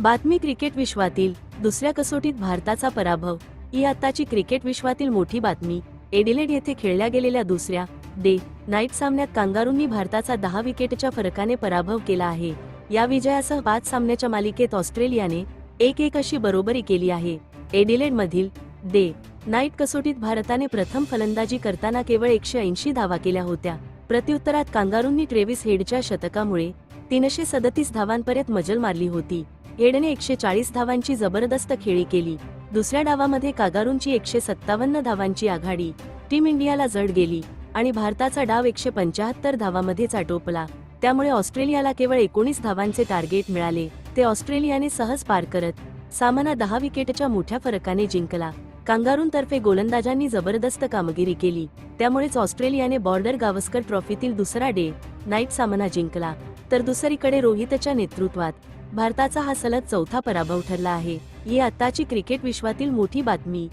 बातमी क्रिकेट विश्वातील दुसऱ्या कसोटीत भारताचा पराभव. ही आत्ताची क्रिकेट विश्वातील मोठी बातमी. एडिलेड येथे खेळल्या गेलेल्या दुसऱ्या डे नाईट सामन्यात कांगारूंनी भारताचा दहा विकेटच्या फरकाने पराभव केला आहे. या विजयासह पाच सामन्याच्या मालिकेत ऑस्ट्रेलियाने एक एक अशी बरोबरी केली आहे. एडिलेड मधील डे नाईट कसोटीत भारताने प्रथम फलंदाजी करताना केवळ एकशे ऐंशी धावा केल्या होत्या. प्रत्युत्तरात कांगारूंनी ट्रेव्हिस हेडच्या शतकामुळे तीनशे सदतीस धावांपर्यंत मजल मारली होती. हेडने एकशे चाळीस धावांची जबरदस्त खेळी केली. दुसऱ्या डावामध्ये कागारूंची एकशे सत्तावन्न धावांची आघाडी. टीम इंडियाला जड गेली आणि भारताचा डाव एकशे पंचाहत्तर धावामध्ये आटोपला. त्यामुळे ऑस्ट्रेलियाला केवळ एकोणीस धावांचे टार्गेट मिळाले. ते ऑस्ट्रेलियाने सहज पार करत सामना दहा विकेटच्या मोठ्या फरकाने जिंकला. कांगारूंतर्फे गोलंदाजांनी जबरदस्त कामगिरी केली. त्यामुळेच ऑस्ट्रेलियाने बॉर्डर गावस्कर ट्रॉफीतील दुसरा डे नाईट सामना जिंकला. तर दुसरीकडे रोहितच्या नेतृत्वात भारताचा हा सलग चौथा पराभव ठरला आहे. ही आत्ताची क्रिकेट विश्वातील मोठी बातमी.